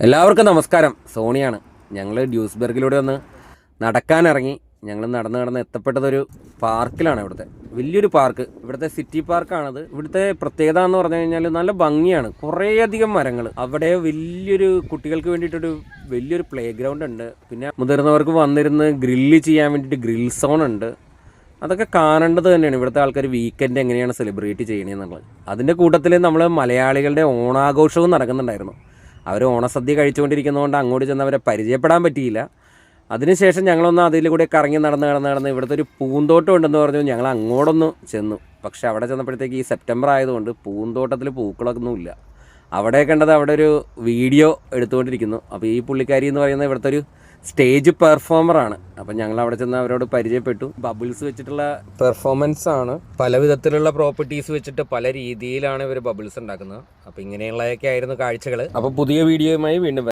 എല്ലാവർക്കും നമസ്കാരം. സോണിയാണ്. ഞങ്ങൾ ഡ്യൂസ്ബർഗിലൂടെ ഒന്ന് നടക്കാനിറങ്ങി. ഞങ്ങൾ നടന്ന് നടന്ന് എത്തപ്പെട്ടതൊരു പാർക്കിലാണ് ഇവിടുത്തെ. വലിയൊരു പാർക്ക്. ഇവിടുത്തെ സിറ്റി പാർക്കാണത്. ഇവിടുത്തെ പ്രത്യേകത എന്ന് പറഞ്ഞു കഴിഞ്ഞാൽ നല്ല ഭംഗിയാണ്. കുറേയധികം മരങ്ങൾ അവിടെ വലിയൊരു കുട്ടികൾക്ക് വേണ്ടിയിട്ടൊരു വലിയൊരു പ്ലേ ഗ്രൗണ്ട് ഉണ്ട്. പിന്നെ മുതിർന്നവർക്ക് വന്നിരുന്ന് ഗ്രില്ല് ചെയ്യാൻ വേണ്ടിയിട്ട് ഗ്രിൽ സോൺ ഉണ്ട്. അതൊക്കെ കാണേണ്ടത് തന്നെയാണ്. ഇവിടുത്തെ ആൾക്കാർ വീക്കെൻഡ് എങ്ങനെയാണ് സെലിബ്രേറ്റ് ചെയ്യണമെന്നുള്ളത് അതിന്റെ കൂട്ടത്തിൽ നമ്മൾ മലയാളികളുടെ ഓണാഘോഷവും നടക്കുന്നുണ്ടായിരുന്നു. അവർ ഓണസദ്യ കഴിച്ചുകൊണ്ടിരിക്കുന്നതുകൊണ്ട് അങ്ങോട്ട് ചെന്ന് അവരെ പരിചയപ്പെടാൻ പറ്റിയില്ല. അതിനുശേഷം ഞങ്ങളൊന്ന് അതിൽ കൂടെ കറങ്ങി നടന്ന് നടന്ന് നടന്ന് ഇവിടുത്തെ ഒരു പൂന്തോട്ടം ഉണ്ടെന്ന് പറഞ്ഞു. ഞങ്ങൾ അങ്ങോട്ടൊന്ന് ചെന്നു. പക്ഷെ അവിടെ ചെന്നപ്പോഴത്തേക്ക് ഈ സെപ്റ്റംബർ ആയതുകൊണ്ട് പൂന്തോട്ടത്തിൽ പൂക്കളൊന്നും ഇല്ല അവിടെ കണ്ടത് അവിടെ ഒരു വീഡിയോ എടുത്തുകൊണ്ടിരിക്കുന്നു. അപ്പോൾ ഈ പുള്ളിക്കാരി എന്ന് പറയുന്നത് ഇവിടുത്തെ ഒരു സ്റ്റേജ് പെർഫോമർ ആണ്. അപ്പം ഞങ്ങൾ അവിടെ ചെന്ന് അവരോട് പരിചയപ്പെട്ടു. ബബിൾസ് വെച്ചിട്ടുള്ള പെർഫോമൻസ് ആണ്. പല വിധത്തിലുള്ള പ്രോപ്പർട്ടീസ് വെച്ചിട്ട് പല രീതിയിലാണ് ഇവർ ബബിൾസ് ഉണ്ടാക്കുന്നത്. അപ്പം ഇങ്ങനെയുള്ളതൊക്കെ ആയിരുന്നു കാഴ്ചകൾ അപ്പോൾ പുതിയ വീഡിയോയുമായി വീണ്ടും.